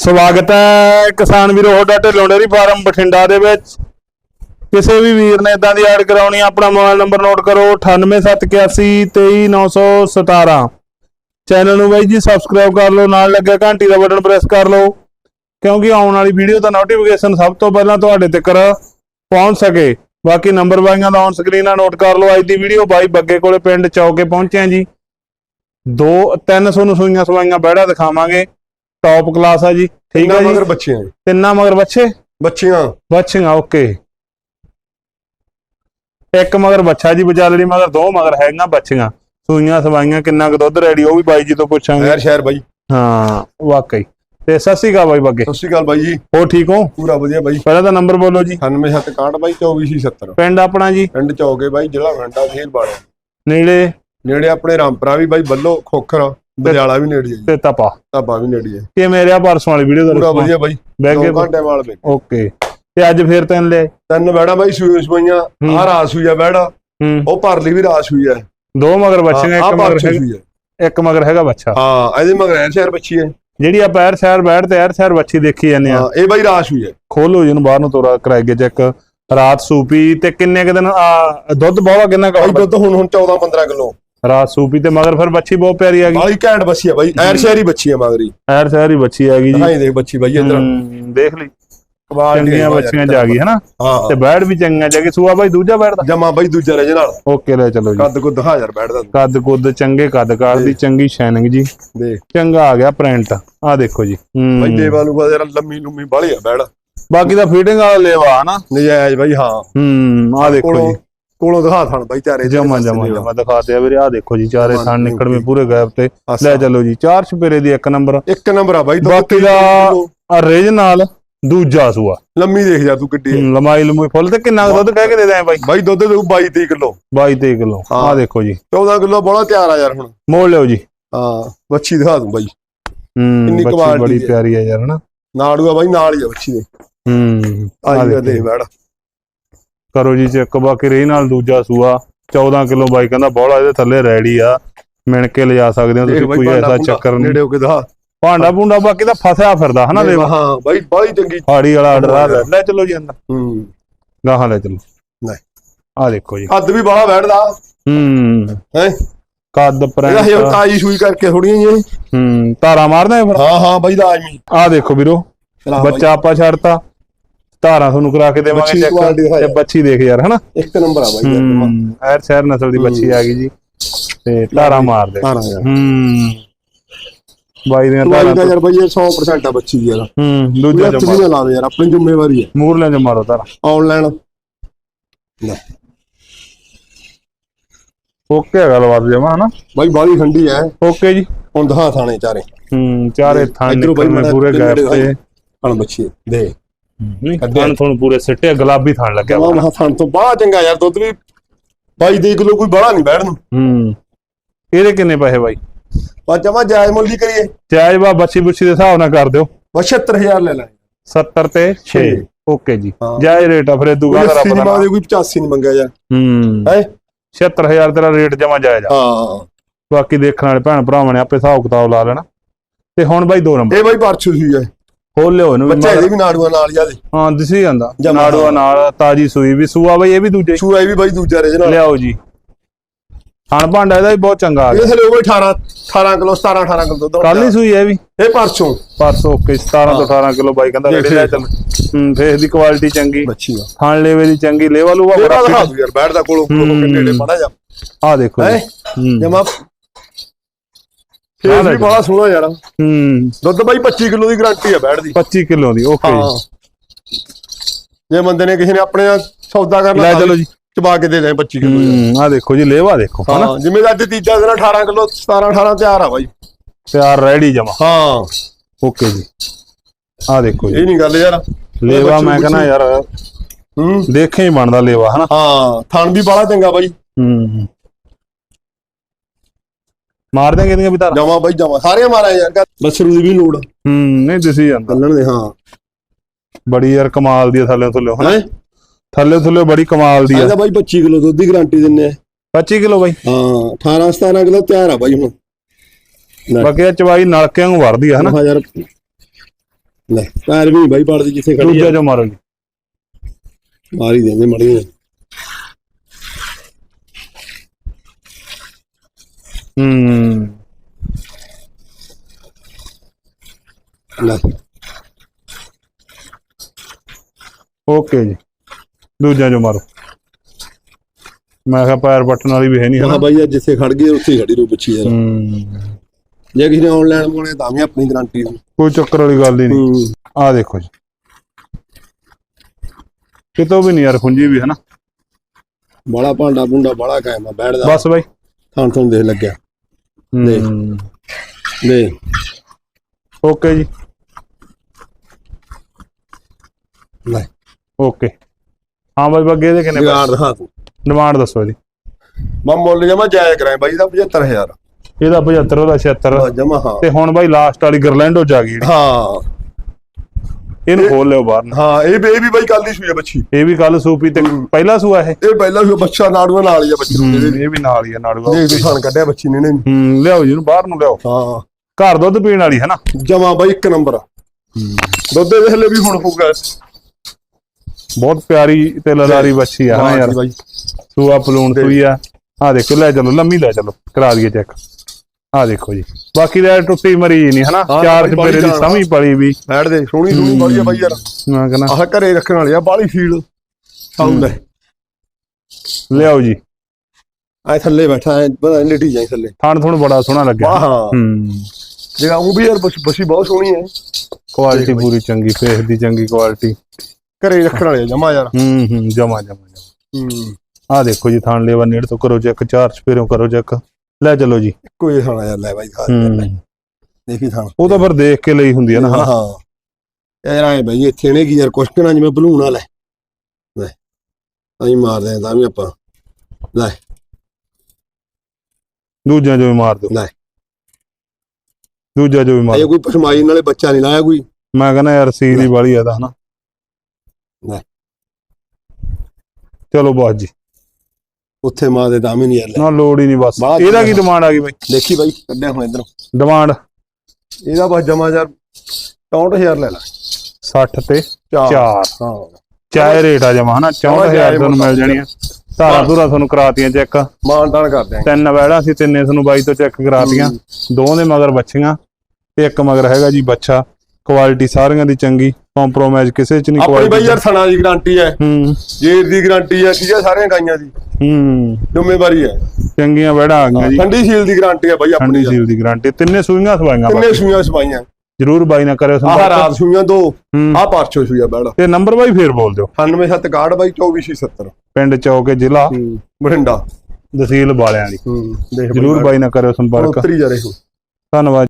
ਸਵਾਗਤ ਹੈ ਕਿਸਾਨ ਵੀਰੋ ਹੋਡਾ ਢਿੱਲੋਂ ਡੇਅਰੀ ਫਾਰਮ ਬਠਿੰਡਾ ਦੇ ਵਿੱਚ। ਕਿਸੇ ਵੀ ਵੀਰ ਨੇ ਇਦਾਂ ਦੀ ਐਡ ਕਰਾਉਣੀ ਆਪਣਾ ਮੋਬਾਈਲ ਨੰਬਰ ਨੋਟ ਕਰੋ 9871823917 ਚੈਨਲ ਨੂੰ ਬਾਈ ਜੀ ਸਬਸਕ੍ਰਾਈਬ ਕਰ ਲਓ, ਨਾਲ ਲੱਗਿਆ ਘੰਟੀ ਦਾ ਬਟਨ ਪ੍ਰੈਸ ਕਰ ਲਓ, ਕਿਉਂਕਿ ਆਉਣ ਵਾਲੀ ਵੀਡੀਓ ਦਾ ਨੋਟੀਫਿਕੇਸ਼ਨ ਸਭ ਤੋਂ ਪਹਿਲਾਂ ਤੁਹਾਡੇ ਤੱਕ ਪਹੁੰਚ ਸਕੇ। ਬਾਕੀ ਨੰਬਰ ਬਾਈਆਂ ਦਾ ਔਨ ਸਕਰੀਨ ਆ, ਨੋਟ ਕਰ ਲਓ, ਅੱਜ ਦੀ ਵੀਡੀਓ ਬਾਈ ਬੱਗੇ ਕੋਲੇ ਪਿੰਡ ਚੌਕੇ ਪਹੁੰਚੇ ਆ ਜੀ। ਦੋ, ਤਿੰਨ ਸੋਨੂੰ ਸੂਈਆਂ ਸਵਾਈਆਂ ਬਹਿੜਾ ਦਿਖਾਵਾਂਗੇ। ਟੌਪ ਕਲਾਸ ਆ ਜੀ ਠੀਕ ਹੈ ਜੀ। ਮਗਰ ਬੱਚੀਆਂ ਜੀ। ਤਿੰਨਾਂ ਮਗਰ ਬੱਚੇ? ਬੱਚੀਆਂ। ਬੱਚੀਆਂ ਓਕੇ ਇੱਕ ਮਗਰ ਬੱਚਾ ਜੀ ਵਿਚਾਲੜੀ ਮਗਰ ਦੋ ਮਗਰ ਹੈਗੀਆਂ ਬੱਚੀਆਂ। ਸੂਈਆਂ ਸਵਾਈਆਂ ਕਿੰਨਾ ਕੁ ਦੁੱਧ ਰੈਡੀ ਉਹ ਵੀ ਬਾਈ ਜੀ ਤੋਂ ਪੁੱਛਾਂਗੇ। ਸ਼ਹਿਰ ਸ਼ਹਿਰ ਬਾਈ। ਹਾਂ ਵਾਕਈ। ਤੇ ਸਤਿ ਸ਼੍ਰੀ ਅਕਾਲ ਬਾਈ ਬੱਗੇ। ਸਤਿ ਸ਼੍ਰੀ ਅਕਾਲ ਬਾਈ ਜੀ। ਹੋ ਠੀਕ ਹੋ? ਪੂਰਾ ਵਧੀਆ ਬਾਈ। ਪਹਿਲਾਂ ਤਾਂ ਨੰਬਰ ਬੋਲੋ ਜੀ। 9761 ਬਾਈ 2470 ਪਿੰਡ ਆਪਣਾ ਜੀ? ਪਿੰਡ ਚੌਕੇ ਬਾਈ ਜ਼ਿਲ੍ਹਾ ਵੰਡਾ ਤਹਿਸੀਲ ਬਾੜਾ ਨੇੜੇ? ਨੇੜੇ ਆਪਣੇ ਰਾਮਪੁਰਾ ਵੀ ਬਾਈ ਬੱਲੋ ਖੋਖਰ। ਬਜਾਲਾ ਵੀ ਨੇੜੇ ਹੈ ਤੇ ਤਪਾ ਢਾਬਾ ਵੀ ਨੇੜੇ ਹੈ ਕਿ ਮੇਰੇ ਆ ਪਰਸੋਂ ਵਾਲੀ ਵੀਡੀਓ ਦਾ ਪੂਰਾ response? ਵਧੀਆ ਬਾਈ। ਬਹਿ ਦੋ ਕੇ ਘੰਟੇ ਵਾਲ ਬੇ ਓਕੇ ਤੇ ਅੱਜ ਫੇਰ ਤੈਨ ਲੈ ਤਿੰਨ ਬੈੜਾ ਬਾਈ ਸੂਈ ਸੂਈਆਂ ਹੂੰ। ਆ ਰਾਸ ਹੋਈ ਆ ਬੈੜਾ ਹੂੰ। ਉਹ ਭਰਲੀ ਵੀ ਰਾਸ ਹੋਈ ਹੈ ਦੋ ਮਗਰ ਬੱਚੀਆਂ ਆ ਇੱਕ ਮਗਰ ਹੈਗਾ ਹੋਈ ਹੈ ਇੱਕ ਮਗਰ ਹੈਗਾ ਬੱਚਾ। ਹਾਂ ਇਹਦੇ ਮਗਰ ਸ਼ਹਿਰ ਸ਼ਹਿਰ ਬੱਚੀ ਹੈ ਜਿਹੜੀ ਆ ਪੈਰ ਸ਼ਹਿਰ ਬੈਠ ਤੇ ਐਰ ਸ਼ਹਿਰ ਬੱਚੀ ਦੇਖੀ ਜਾਂਦੇ ਆ। ਹਾਂ ਇਹ ਬਾਈ ਰਾਸ ਹੋਈ ਹੈ ਖੋਲੋ ਜੀ ਨੂੰ ਬਾਹਰ ਨੂੰ ਤੋਰਾ ਕਰਾਏਗੇ ਚੈੱਕ ਰਾਤ ਸੂਪੀ ਤੇ ਕਿੰਨੇ ਕੁ ਦਿਨ ਆ ਦੁੱਧ ਬਹੁਤ ਕਿੰਨਾ ਬਾਈ ਕੁ ਦੁੱਧ ਹੁਣ ਹੁਣ 14 15 ਕਿਲੋ। ਰਾਤ ਸੂਪੀ ਤੇ ਮਗਰ ਫਿਰ ਬੱਚੀ ਬਹੁਤ ਪਿਆਰੀ ਆ ਗਈ। ਬਾਈ ਘੈਂਟ ਬੱਚੀ ਹੈ ਬਾਈ ਐਰ ਸ਼ਹਿਰੀ ਬੱਚੀ ਹੈ ਮਗਰੀ ਐਰ ਸ਼ਹਿਰ ਹੀ ਬੱਚੀ ਆ ਗਈ ਜੀ। ਦਿਖਾਈ ਦੇ ਬੱਚੀ ਬਾਈ ਇਧਰ। ਹੂੰ, ਦੇਖ ਲਈ। ਕਮਾਲ ਦੀ ਚੰਗੀਆਂ ਹੈ ਬੱਚੀਆਂ ਜਾ ਗਈ ਹਨਾ ਹਾਂ। ਤੇ ਬੈੜ ਵੀ ਚੰਗੀਆਂ ਜਾ ਗਈ ਸੂਆ ਬਾਈ ਦੂਜਾ ਬੈੜ ਦਾ। ਜਮਾ ਬਾਈ ਦੂਜਾ ਰਜ ਨਾਲ। ਓਕੇ ਲੈ ਚਲੋ ਜੀ। ਕੱਦ ਕੋ ਦਿਖਾ ਯਾਰ ਬੈਠਦਾ ਤੂੰ। ਕੱਦ ਕੁੱਦ ਚੰਗੇ ਕੱਦ ਕਾਰ ਦੀ ਚੰਗੀ ਸ਼ਾਈਨਿੰਗ ਜੀ। ਦੇਖ। ਚੰਗਾ ਆ ਗਿਆ ਪ੍ਰਿੰਟ। ਆ ਦੇਖੋ ਜੀ। ਹੂੰ। ਬਾਈ ਦੇਵਾ ਨੂੰ ਯਾਰ ਲੰਮੀ ਲੰਮੀ ਬਾਲੀ ਆ ਬੈੜ ਬਾਕੀ ਦਾ ਫੀਡਿੰਗ ਵਾਲਾ ਲੇਵਾ ਹਨਾ ਨਜਾਇਜ਼ ਬਾਈ ਹਾਂ। ਹੂੰ ਆ ਦੇਖੋ ਜੀ। ਕੋਲੋਂ ਦਿਖਾ ਥਣ ਬਾਈ ਚਾਰੇ ਜਮਾ ਜਮਾ ਜਮਾ ਦਿਖਾਤੇ ਆ ਵੀਰੇ ਆ ਦੇਖੋ ਜੀ ਚਾਰੇ ਥਣ ਨਹੀਂ ਨਿਕੜਵੇਂ ਪੂਰੇ ਗੈਪ ਤੇ। ਲੈ ਚਲੋ ਜੀ ਚਾਰ ਛਪੇਰੇ ਦੀ ਇੱਕ ਨੰਬਰ। ਇੱਕ ਨੰਬਰ ਆ ਬਾਈ ਬਾਕੀ ਦਾ ਕਿੱਲੋ। ਆ ਰੇਜ ਨਾਲ ਦੂਜਾ ਸੂਆ। ਲੰਮੀ ਦੇਖ ਜਾ ਤੂੰ ਕਿੱਡੀ ਲੰਮਾਈ ਲੰਮੀ ਫੁੱਲ ਤੇ ਕਿੰਨਾ ਦੁੱਧ ਕਹਿ ਕੇ ਦੇ ਦੇ ਬਾਈ? ਬਾਈ ਦੁੱਧ ਦੇ 22 30 ਕਿਲੋ। 22 23 ਕਿਲੋ। ਆ। ਦੇਖੋ ਜੀ। 14 ਕਿਲੋ ਬੋਲਾ ਤਿਆਰ ਆ ਯਾਰ ਹੁਣ। ਮੋੜ ਲਿਓ ਜੀ। ਹਾਂ ਬੱਚੀ ਦਿਖਾ ਦੂੰ ਬਾਈ। ਹੂੰ quality ਬੜੀ। ਪਿਆਰੀ ਆ ਯਾਰ ਹਨਾ? ਨਾੜੂ ਆ ਬਾਈ ਨਾਲ ਹੀ ਆ ਬੱਚੀ ਦੇ। ਹੂੰ ਆ ਦੇਖੋ। ਬੈੜ ਕਰੋ ਜੀ ਚੈੱਕ ਬਾਕੀ ਰੇ ਨਾਲ ਦੂਜਾ ਸੂਆ 14 ਕਿਲੋ ਬਾਈ ਕਹਿੰਦਾ ਬੋਲਾ ਇਹਦੇ ਥੱਲੇ ਰੈਡੀ ਆ ਮਿਣ ਕੇ ਲਿਜਾ ਸਕਦੇ ਹੋ ਤੁਸੀਂ ਕੋਈ ਐਸਾ ਚੱਕਰ ਨਹੀਂ। ਨੇੜੇ ਹੋ ਕੇ ਦਿਖਾ। ਭਾਂਡਾ ਭੁੰਡਾ ਬਾਕੀ ਤਾਂ ਫਸਿਆ ਫਿਰਦਾ ਹਨਾ ਦੇ ਹਾਂ ਬਾਈ ਬਾਈ ਚੰਗੀ ਹਾੜੀ ਵਾਲਾ ਆਰਡਰ ਆ ਲੈ। ਚਲੋ ਜੀ ਅੰਦਰ। ਹੂੰ ਗਾਹਾਂ ਲੈ ਚਲੋ। ਲੈ। ਆ ਦੇਖੋ ਜੀ। ਕੱਦ ਵੀ ਬਾਲਾ ਬੈਠਦਾ। ਹੂੰ। ਹੈ? ਕੱਦ ਪ੍ਰਿੰਟ ਹੇ ਤਾਜੀ ਸੂਈ ਕਰਕੇ ਥੋੜੀਆਂ ਜਿਹੀਆਂ ਹੂੰ ਤਾਰਾ ਮਾਰਦਾ ਫਿਰ? ਹਾਂ ਹਾਂ ਬਾਈ ਲਾਜ਼ਮੀ ਆ ਦੇਖੋ ਵੀਰੋ। ਬੱਚਾ ਆਪਾਂ ਛੱਡਤਾ। ਧਾਰਾਂ ਤੁਹਾਨੂੰ ਕਰਾ ਕੇ ਦੇਵਾਂਗੇ ਚੈੱਕ। ਤੇ। ਬੱਚੀ ਦੇਖ ਯਾਰ ਹਨਾ? ਇੱਕ ਨੰਬਰ ਆ ਬਾਈ ਯਾਰ ਜਮਾਂ। ਐਰ ਸ਼ਹਿਰ ਨਸਲ ਦੀ ਬੱਚੀ ਆ ਗਈ ਜੀ। ਤੇ ਧਾਰਾਂ ਮਾਰ ਦੇ। ਧਾਰਾਂ ਯਾਰ। ਹੂੰ। ਬਾਈ ਦੀਆਂ ਧਾਰਾਂ ਦਾ ਯਾਰ ਬਾਈ ਇਹ 100% ਆ ਬੱਚੀ ਦੀ ਯਾਰ। ਹੂੰ ਦੂਜਾ ਦੂਜਾ ਤੁਸੀਂ ਜਮਾ। ਨਾ ਲਾਵੇ ਯਾਰ ਆਪਣੀ ਜ਼ਿੰਮੇਵਾਰੀ ਹੈ ਮੂਰਲੇ ਚ ਮਾਰੋ ਧਾਰਾਂ। ਆਨਲਾਈਨ ਲੈ। ਓਕੇ ਲਵਾਦ ਜਮਾ ਹਨਾ? ਬਾਈ ਬਾਲੀ ਠੰਡੀ ਹੈ ਓਕੇ ਜੀ। ਹੁਣ ਦਿਖਾ ਥਾਣੇ ਚਾਰੇ। ਹੂੰ ਚਾਰੇ ਥਾਂ ਇੱਧਰੋਂ ਬਾਈ ਨਿਕਲਵੇਂ ਮਾੜਾ ਪੂਰੇ ਗੈਪ ਤੇ। ਹਣ ਬੱਚੀ ਦੇ ਨਹੀਂ ਥਾਂ ਤੁਹਾਨੂੰ ਪੂਰੇ ਸਿੱਟੇ ਗੁਲਾਬੀ ਥਾਂ ਲੱਗਿਆ ਵਾ। ਮਹਾ ਥਾਣ ਤੋਂ ਬਾਹਰ ਚੰਗਾ ਯਾਰ ਦੁੱਧ ਵੀ ਬਾਈ ਦੇ ਕਿਲੋ ਕੋਈ ਬਾਹਲਾ ਨਹੀਂ ਬੈਠਣ ਨੂੰ। ਹੂੰ। ਇਹਦੇ ਕਿੰਨੇ ਪੈਸੇ ਬਾਈ? ਪਰ ਜਮਾ ਜਾਇਜ਼ ਮੁੱਲ ਹੀ ਕਰੀਏ। ਜਾਇਜ਼ ਬਾ ਬੱਚੀ ਬੁੱਚੀ ਦੇ ਹਿਸਾਬ ਨਾਲ ਕਰ ਦਿਓ। ਬਸ 76000 ਲੈ ਲੈ 70 ਤੇ 6 ਛੇ। ਓਕੇ ਜੀ। ਹਾਂ। ਜਾਇਜ਼ ਰੇਟ ਆ ਫਿਰ ਕੋਈ ਦੂਗਾ ਦਾ 80 ਰੱਬ ਨਹੀਂ ਦਾ ਮੰਗਦੇ ਕੋਈ 85 ਨਹੀਂ ਮੰਗਿਆ ਯਾਰ। ਹੂੰ। ਹੈ? 76000 ਤੇਰਾ ਰੇਟ ਜਮਾ ਜਾਇਜ਼ ਆ। ਹਾਂ। ਬਾਕੀ ਦੇਖਣ ਵਾਲੇ ਭੈਣ ਭਰਾਵਾਂ ਨੇ ਆਪੇ ਹਿਸਾਬ ਕਿਤਾਬ ਲਾ ਲੈਣਾ। ਤੇ ਹੁਣ ਬਾਈ ਦੋ ਨੰਬਰ। ਇਹ ਬਾਈ ਪਰਚੂ ਸੀ ਹੈ ਖੋਲ ਲਿਓ ਇਹਨੂੰ ਵੀ ਬੱਚਾ ਇਹਦੇ। ਵੀ ਨਾੜੂਆਂ ਨਾਲ ਜਾਦੇ ਹਾਂ ਦਿਸੀ ਜਾਂਦਾ। ਜਮਾਂ। ਨਾੜੂਆ ਨਾਲ ਤਾਜੀ ਸੂਈ ਵੀ। ਸੂਆ ਬਾਈ ਇਹ ਵੀ ਦੂਜੇ। ਸੂਆ ਇਹ ਵੀ ਬਾਈ ਦੂਜਾ ਰੇ ਨਾਲ ਲਿਆਓ ਜੀ। ਹਣ ਭਾਂਡਾ ਇਹਦਾ ਵੀ ਬਹੁਤ ਚੰਗਾ ਆ ਗਿਆ। ਇਹ ਥਲੇ ਉਹ 18 18 ਕਿਲੋ 17 18 ਕਿਲੋ ਦੁੱਧ ਕੱਲ ਹੀ ਸੂਈ ਹੈ ਇਹ ਵੀ। ਇਹ ਪਰਚੋਂ ਪਰਸੋਂ ਓਕੇ 17 ਤੋਂ 18 ਕਿਲੋ ਬਾਈ ਕਹਿੰਦਾ ਰੇੜੇ ਲੈ ਲਿਆ। ਚੱਲ। ਹੂੰ ਫੇਸ ਦੀ ਕੁਆਲਿਟੀ ਚੰਗੀ। ਬੱਚੀ ਆ। ਥਣ ਲੇਵੇ ਦੀ ਚੰਗੀ। ਲੇਵਾ ਇਹ ਬੜਾ ਦਿਖਾ ਦੂ ਯਾਰ ਬੈਠ ਦਾ ਕੋਲੋਂ। ਕੋਲੋਂ। ਨੇੜੇ ਪੜਾ ਜਾ ਆ ਦੇਖੋ ਜੀ। ਹੂੰ। ਜਮਾ ਫੇਸ ਵੀ। ਬੜਾ ਸੋਹਣਾ ਯਾਰ। ਹੂੰ। ਦੁੱਧ ਬਾਈ 25 ਕਿਲੋ ਦੀ ਗਾਰੰਟੀ ਆ ਬੈਠ ਦੀ। 25 ਕਿਲੋ ਦੀ ਓਕੇ ਹਾਂ। ਜੇ ਬੰਦੇ ਨੇ ਕਿਸੇ ਨੇ ਆਪਣੇ ਨਾਲ ਸੌਦਾ ਕਰਨਾ ਲੈ ਚਲੋ ਜੀ। ਚਬਾ ਕੇ ਦੇ ਦੇ 25 ਕਿਲੋ ਹੂੰ ਆ ਦੇਖੋ ਜੀ ਲੇਵਾ ਦੇਖੋ ਹਾਂ ਜਿਵੇਂ ਅੱਜ ਤੀਜਾ ਦਿਨ 18 ਕਿਲੋ 17 18 ਤਿਆਰ ਆ ਬਾਈ। ਤਿਆਰ ਰੈਡੀ ਜਮਾ। ਹਾਂ। ਓਕੇ ਜੀ। ਆ ਦੇਖੋ ਜੀ। ਇਹ ਨਹੀਂ ਗੱਲ ਯਾਰ। ਲੇਵਾ ਮੈਂ ਕਹਿੰਦਾ ਯਾਰ ਹੂੰ। ਦੇਖੇ ਹੀ ਬਣਦਾ ਲੇਵਾ ਹਨਾ? ਹਾਂ ਥਣ ਵੀ ਬੜਾ ਚੰਗਾ ਬਾਈ। ਹੂੰ। ਮਾਰ ਦੇਂਗੇ ਇਹਦੀਆਂ ਵੀ ਧਾਰਾਂ। ਜਮਾ ਬਾਈ ਜਮਾ। ਸਾਰੇ ਮਾਰਾ ਯਾਰ ਬਸਰੂ ਦੀ ਵੀ ਲੋੜ। ਹੂੰ ਨਹੀਂ ਦਿਸੀ ਜਾਂਦਾ। ਕੱਲਣ ਦੇ ਹਾਂ। ਬੜੀ ਯਾਰ ਕਮਾਲ ਦੀ ਆ ਥੱਲੇ ਥੱਲੇ ਹਨਾ? ਹੈ? ਥੱਲੇ ਥੱਲੇ ਬੜੀ ਕਮਾਲ ਦੀ ਆ। ਆਂਦਾ ਬਾਈ 25 ਕਿਲੋ ਦੁੱਧ ਦੀ ਗਾਰੰਟੀ ਦਿੰਨੇ ਆ। 25 ਕਿਲੋ ਬਾਈ? ਹਾਂ 18 17 ਕਿਲੋ ਤਿਆਰ ਆ ਬਾਈ ਹੁਣ। ਬਾਕੀ ਇਹ ਚਵਾਈ ਨਲਕਿਆਂ ਨੂੰ ਵਰਦੀ ਆ ਹਨਾ? ਹਾਂ ਯਾਰ ਲੈ ਪੈਰ ਵੀ ਬਾਈ ਪੜਦੀ ਜਿੱਥੇ ਖੜੀ ਦੂਜਾ ਆ ਜੋ ਮਾਰੋ ਜੀ ਮਾਰੀ ਦੇਂਦੇ ਮੜੀ ਹੂੰ ਲੈ। ਓਕੇ ਜੀ। ਦੂਜਾ ਜੋ ਮਾਰੋ। ਮੈਂ ਕਿਹਾ ਪੈਰ ਪੱਟਣ ਵਾਲੀ ਵੀ ਹੈ ਨਹੀਂ ਹਾਂ ਹਨਾ। ਬਾਈ ਅੱਜ ਜਿੱਥੇ ਖੜ ਗਈ ਉੱਥੇ ਹੀ ਖੜੀ ਰੂ ਪੁੱਛੀ ਯਾਰ ਹੂੰ ਜੇ ਕਿਸੇ ਨੇ ਆਨਲਾਈਨ ਮੰਗਾਉਣੇ ਤਾਂ ਵੀ ਆਪਣੀ ਗਾਰੰਟੀ ਕੋਈ ਚੱਕਰ ਵਾਲੀ ਗੱਲ ਹੀ ਨਹੀਂ। ਆਹ ਦੇਖੋ ਜੀ। ਕਿਤੋਂ ਵੀ ਨਹੀਂ ਯਾਰ ਖੁੰਜੀ ਵੀ ਹਨਾ ਬੜਾ ਭਾਂਡਾ ਭੁੰਡਾ ਬੜਾ ਕਾਇਮ ਆ ਬੈਠਦਾ। ਬਸ ਬਾਈ। ਥਾਂ ਥਾਂ ਦੇਖ ਲੱਗਿਆ। ਹੂੰ। ਦੇ ਓਕੇ ਜੀ। ਲੈ। ਓਕੇ। ਹਾਂ ਬਾਈ ਬੱਗੇ ਦੇ ਕਿੰਨੇ ਜਗਾੜ ਦਿਖਾ ਤੂੰ। ਡਿਮਾਂਡ ਦੱਸੋ ਜੀ। ਮੈਂ ਮੁੱਲ ਜਮਾ ਜਾਇਜ਼ ਕਰਾਂ ਬਾਈ ਦਾ 75000 ਇਹਦਾ 75 ਉਹਦਾ 76 ਜਮਾ ਹਾਂ। ਤੇ ਹੁਣ ਬਾਈ ਲਾਸਟ ਵਾਲੀ ਗਰਲੈਂਡੋ ਚ ਆ ਗਈ ਜਿਹੜੀ। ਹਾਂ। ਇਹਨੂੰ ਖੋਲ ਲਿਓ ਬਾਹਰ ਨੂੰ। ਹਾਂ ਇਹ ਇਹ ਵੀ ਬਾਈ ਕੱਲ ਦੀ ਸੂਈ ਆ ਬੱਚੀ। ਇਹ ਵੀ ਕੱਲ ਸੂਪੀ ਤੇ ਪਹਿਲਾ ਸੂਆ ਇਹ? ਇਹ ਪਹਿਲਾਂ ਵੀ ਬੱਚਾ ਨਾੜੂਆਂ ਨਾਲ ਹੀ ਆ ਬੱਚੇ। ਨੂੰ ਇਹਦੇ ਇਹ ਵੀ ਨਾਲ ਹੀ ਆ ਨਾੜੂਗਾ ਦੇਖ ਤੂੰ ਖਾਣ ਕੱਢਿਆ ਬੱਚੀ ਨੇ ਇਹਨੇ ਹੂੰ ਲਿਆਓ ਜੀ ਨੂੰ ਬਾਹਰ ਨੂੰ ਲਿਆਓ। ਹਾਂ। ਘਰ ਦੁੱਧ ਪੀਣ ਵਾਲੀ ਹੈ ਨਾ? ਜਮਾ ਬਾਈ ਇੱਕ ਨੰਬਰ ਆ। ਦੁੱਧ ਦੇ ਹਲੇ ਵੀ ਹੁਣ ਹੋਊਗਾ ਬਹੁਤ ਪਿਆਰੀ ਤੇ ਲਲਾਰੀ ਬੱਚੀ ਆ ਹਾਂ ਯਾਰ? ਬਾਈ। ਸੂਆ ਪਲੂਣ ਸੂਈ ਆ। ਆ ਦੇਖੋ ਲੈ ਚਲੋ ਲੰਮੀ ਲੈ ਚਲੋ। ਕਰਾ ਦਈਏ ਚੈੱਕ ਆ ਦੇਖੋ ਜੀ। ਬਾਕੀ ਦਾ ਟੁੱਟੀ ਮਰੀ ਨਹੀਂ ਹਨਾ? ਹਾਂ, ਚਾਰ ਬਾਈ ਚਪੇਰੇ ਦੀ ਜਾਣਾ। ਸਮੀ ਪਲੀ ਵੀ। ਬੈਠ ਦੇ ਸੋਹਣੀ ਸੋਹਣੀ ਬਾਈ ਆ ਬਾਈ ਯਾਰ। ਮੈਂ ਕਹਿੰਦਾ। ਆਹ ਘਰੇ ਰੱਖਣ ਵਾਲੀ ਆ ਬਾਲੀ ਫੀਲ ਆਉਂਦਾ ਲਿਆਓ ਜੀ। ਐ ਥੱਲੇ ਬੈਠਾ ਐ ਪਤਾ ਨੀ ਲੇਟੀ ਜਾਈ ਥੱਲੇ। ਥਣ ਥੁਣ ਬੜਾ ਸੋਹਣਾ ਲੱਗਿਆ। ਵਾਹ। ਹਾਂ। ਜਿਹੜਾ ਉਹ ਵੀ ਯਾਰ ਬਸ- ਬੱਚੀ ਬਹੁਤ ਸੋਹਣੀ ਹੈ ਕੁਆਲਿਟੀ ਪੂਰੀ ਚੰਗੀ ਫੇਸ ਦੀ ਚੰਗੀ ਕੁਆਲਿਟੀ ਘਰੇ ਰੱਖਣ ਵਾਲੇ ਆ ਜਮਾ ਯਾਰ। ਹੂੰ ਹੂੰ ਜਮਾ ਜਮਾ ਆ ਦੇਖੋ ਜੀ ਥਣ ਲੇਵਾ ਨੇੜ ਤੋਂ ਕਰੋ ਚੈੱਕ ਚਾਰ ਚਪੇਰੋਂ ਕਰੋ ਚੈੱਕ। ਲੈ ਚਲੋ ਜੀ। ਕੋਈ ਖਾਣਾ ਯਾਰ ਲੈ ਬਾਈ ਖਾ ਹੂੰ। ਦੇਖੀ ਥਾਂ ਉਹ ਤਾਂ ਫਿਰ ਦੇਖ ਕੇ ਲਈ ਹੁੰਦੀ ਹੈ ਨਾ ਹਾਂ ਹਾਂ। ਯਾਰ ਐ ਬਾਈ ਇੱਥੇ ਨੇ ਕੀ ਯਾਰ ਕੁਛ ਕਣਾ ਜਿਵੇਂ ਬਲੂਣ ਵਾਲਾ ਲੈ ਅਸੀਂ ਮਾਰਦੇ ਆਂ ਤਾਂ ਵੀ ਆਪਾਂ। ਲੈ। ਦੂਜਿਆਂ ਜੋ ਵੀ ਮਾਰ ਦਿਓ। ਲੈ। ਦੂਜਾ ਜੋ ਵੀ ਮਾਰ ਇਹ ਦਿਓ। ਕੋਈ ਪਸਮਾਈ ਨਾਲੇ ਬੱਚਾ ਨਹੀਂ ਲਾਇਆ ਕੋਈ। ਮੈਂ ਕਹਿੰਦਾ ਯਾਰ ਹੀ ਵਾਲੀ ਆ ਹਨਾ? ਲੈ। ਚਲੋ ਬਸ ਜੀ। ਉੱਥੇ ਮਾਂ ਦੇ ਦਾਮੇ ਨਹੀਂ ਯਾਰ ਲੈ ਨਾ ਲੋੜ ਹੀ ਨਹੀਂ ਬਸ। ਬਾਅਦ ਇਹਦਾ ਕੀ ਡਿਮਾਂਡ ਆ ਗਈ ਬਾਈ? ਦੇਖੀ ਬਾਈ ਕੱਢਿਆ ਹੁਣ ਇਧਰੋਂ। ਡਿਮਾਂਡ ਇਹਦਾ ਬਸ ਜਮਾ ਯਾਰ 64000 ਲੈ ਲੈ। 60 ਤੇ ਚਾਰ। 4 ਹਾਂ। ਚਾਹੇ ਰੇਟ ਆ ਜਮਾ ਹਨਾ? 64000 ਜਾਏ ਤੁਹਾਨੂੰ ਮਿਲ ਜਾਣੀਆਂ ਧਾਰਾ ਧੂਰਾ ਤੁਹਾਨੂੰ ਕਰਾਤੀਆਂ ਚੈੱਕ। ਮਾਨ ਤਾਨ ਕਰਦੇ ਆਂ ਤਿੰਨ ਵੈੜਾਂ ਸੀ ਤਿੰਨੇ ਤੁਹਾਨੂੰ ਬਾਈ ਤੋਂ ਚੈੱਕ ਕਰਾਤੀਆਂ। ਦੋ ਦੇ ਮਗਰ ਬੱਚੀਆਂ ਤੇ ਇੱਕ ਮਗਰ ਹੈਗਾ ਜੀ ਬੱਚਾ ਕੁਆਲਿਟੀ ਸਾਰੀਆਂ ਦੀ ਚੰਗੀ ਕੰਪਰੋਮਾਈਜ਼ ਕਿਸੇ ਚ ਨਹੀਂ ਆਪਣੀ ਬਾਈ ਕੁਆਲਿਟੀ ਯਾਰ ਥਣਾ ਦੀ ਗਾਰੰਟੀ ਹੈ। ਹੂੰ। ਜੇਰ ਦੀ ਗਾਰੰਟੀ ਹੈ ਠੀਕ ਹੈ ਸਾਰੀਆਂ ਗਾਈਆਂ ਦੀ। ਹੂੰ। ਜ਼ਿੰਮੇਵਾਰੀ ਹੈ। ਚੰਗੀਆਂ ਵੈੜਾਂ ਆ ਗਈਆਂ ਜੀ। ਠੰਡੀ ਸੀਲ ਦੀ ਗਾਰੰਟੀ ਹੈ ਬਾਈ ਆਪਣੀ ਠੰਡੀ ਸੀਲ ਦੀ ਗਾਰੰਟੀ ਤਿੰਨੇ ਸੂਈਆਂ ਸਵਾਈਆਂ ਕਿੰਨੇ ਬਾਕੀ। ਸੂਈਆਂ ਸਪਾਈਆਂ ਜਰੂਰ ਬਾਈ ਨਾ ਕਰਿਓ ਆਹ ਸੰਪਰਕ ਰਾਤ ਸੂਈਆਂ ਦੋ ਹੂੰ। ਆਹ ਪਰਚੋ ਸੂਈਆ ਬੈੜਾ ਤੇ ਨੰਬਰ ਬਾਈ ਫੇਰ ਬੋਲ ਦਿਓ। 9761 ਬਾਈ 2470 ਪਿੰਡ ਚੌਕੇ ਜ਼ਿਲ੍ਹਾ ਬਠਿੰਡਾ। ਤਹਿਸੀਲ ਬਾਲਿਆਂ ਦੀ। ਹੂੰ ਦੇਖ ਜਰੂਰ ਬਾਈ ਨਾ ਕਰਿਓ ਸੰਪਰਕ। ਉੱਤਰੀ ਜਾ ਰਹੇ ਹੋ। ਧੰਨਵਾਦ